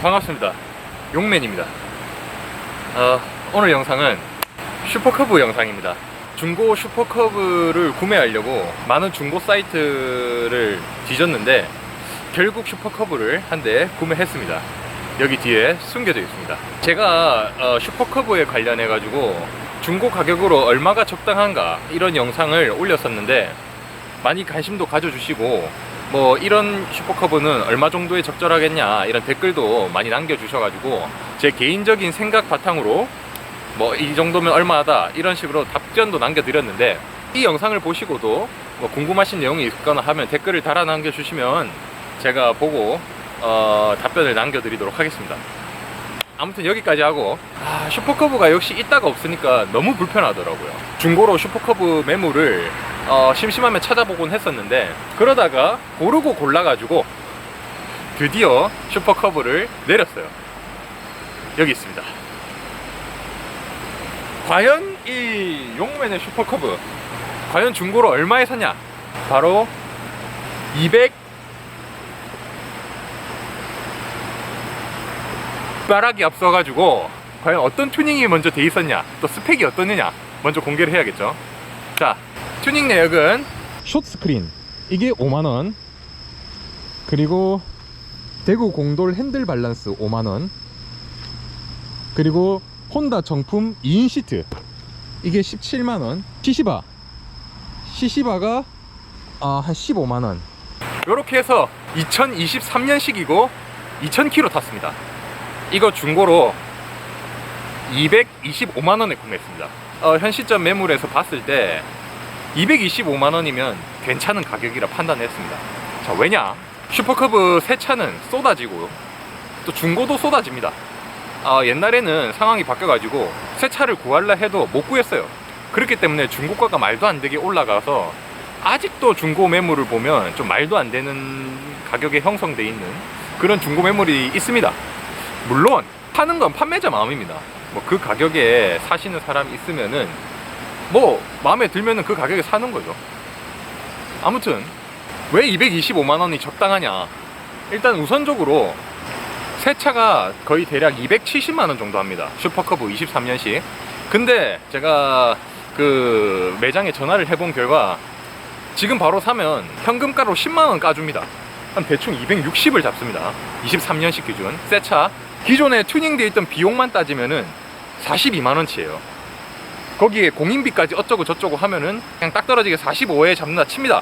반갑습니다. 용맨입니다. 어, 오늘 영상은 슈퍼커브 영상입니다. 중고 슈퍼커브를 구매하려고 많은 중고 사이트를 뒤졌는데 결국 슈퍼커브를 한 대 구매했습니다. 여기 뒤에 숨겨져 있습니다. 제가 어, 슈퍼커브에 관련해 가지고 중고 가격으로 얼마가 적당한가 이런 영상을 올렸었는데 많이 관심도 가져주시고 뭐 이런 슈퍼커브는 얼마 정도에 적절하겠냐 이런 댓글도 많이 남겨주셔가지고 제 개인적인 생각 바탕으로 뭐 이 정도면 얼마다 이런 식으로 답변도 남겨드렸는데 이 영상을 보시고도 뭐 궁금하신 내용이 있거나 하면 댓글을 달아 남겨주시면 제가 보고 어, 답변을 남겨드리도록 하겠습니다. 아무튼 여기까지 하고 아, 슈퍼커브가 역시 있다가 없으니까 너무 불편하더라고요. 중고로 슈퍼커브 매물을 어, 심심하면 찾아보곤 했었는데 그러다가 고르고 골라가지고 드디어 슈퍼커브를 내렸어요. 여기 있습니다. 과연 이 용맨의 슈퍼커브 과연 중고로 얼마에 샀냐? 바로 200 숟가락이 앞서가지고 과연 어떤 튜닝이 먼저 돼 있었냐 또 스펙이 어떻느냐 먼저 공개를 해야겠죠 자 튜닝 내역은 숏 스크린 이게 5만원. 그리고 대구 공돌 핸들 밸런스 5만원. 그리고 혼다 정품 2인 시트 이게 17만원. 시시바. 시시바가 아, 한 15만원. 이렇게 해서 2023년식이고 2000km 탔습니다. 이거 중고로 225만원에 구매했습니다. 어, 현 시점 매물에서 봤을 때 225만원이면 괜찮은 가격이라 판단했습니다. 자 왜냐? 슈퍼커브 새 차는 쏟아지고 또 중고도 쏟아집니다. 아, 옛날에는 상황이 바뀌어가지고 새 차를 구하려 해도 못 구했어요. 그렇기 때문에 중고가가 말도 안 되게 올라가서 아직도 중고 매물을 보면 좀 말도 안 되는 가격에 형성돼 있는 그런 중고 매물이 있습니다. 물론 파는 건 판매자 마음입니다. 뭐 그 가격에 사시는 사람이 있으면은 뭐 마음에 들면은 그 가격에 사는 거죠. 아무튼 왜 225만 원이 적당하냐? 일단 우선적으로 새 차가 거의 대략 270만 원 정도 합니다. 슈퍼커브 23년식. 근데 제가 그 매장에 전화를 해본 결과 지금 바로 사면 현금가로 10만 원 까줍니다. 한 대충 260을 잡습니다. 23년식 기준 새 차. 기존에 튜닝되어 있던 비용만 따지면은 42만 원치예요. 거기에 공인비까지 어쩌고 저쩌고 하면은 그냥 딱 떨어지게 45에 잡는다 칩니다.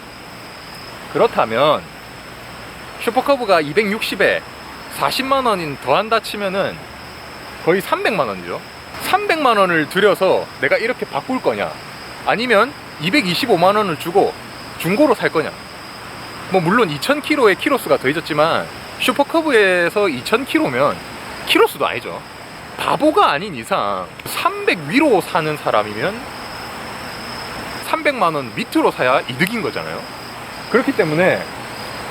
그렇다면 슈퍼커브가 260에 40만 원인 더한다 치면은 거의 300만 원이죠. 300만 원을 들여서 내가 이렇게 바꿀 거냐? 아니면 225만 원을 주고 중고로 살 거냐? 뭐 물론 2000km의 키로수가 더해졌지만 슈퍼커브에서 2000km면 키로수도 아니죠. 바보가 아닌 이상 300 위로 사는 사람이면 300만 원 밑으로 사야 이득인 거잖아요. 그렇기 때문에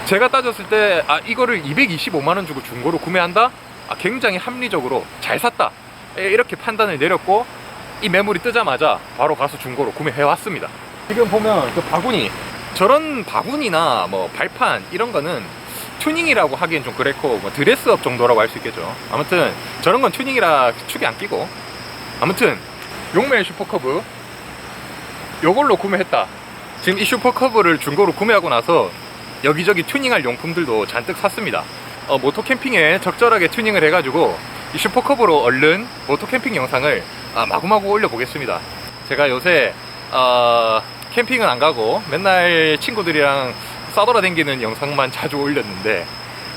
제가 따졌을 때 아 이거를 225만 원 주고 중고로 구매한다? 아 굉장히 합리적으로 잘 샀다. 예, 이렇게 판단을 내렸고 이 매물이 뜨자마자 바로 가서 중고로 구매해 왔습니다. 지금 보면 그 바구니 저런 바구니나 뭐 발판 이런 거는 튜닝이라고 하기엔 좀 그랬고 뭐 드레스업 정도라고 할 수 있겠죠. 아무튼 저런 건 튜닝이라 축이 안 끼고 아무튼 용맨 슈퍼커브 요걸로 구매했다. 지금 이 슈퍼커브를 중고로 구매하고 나서 여기저기 튜닝할 용품들도 잔뜩 샀습니다. 어, 모토 캠핑에 적절하게 튜닝을 해가지고 이 슈퍼커브로 얼른 모토 캠핑 영상을 아, 마구마구 올려보겠습니다. 제가 요새 어, 캠핑은 안 가고 맨날 친구들이랑 싸돌아다니는 영상만 자주 올렸는데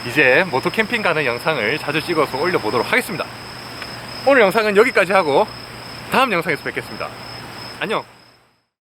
이제 모토 캠핑 가는 영상을 자주 찍어서 올려보도록 하겠습니다. 오늘 영상은 여기까지 하고 다음 영상에서 뵙겠습니다. 안녕!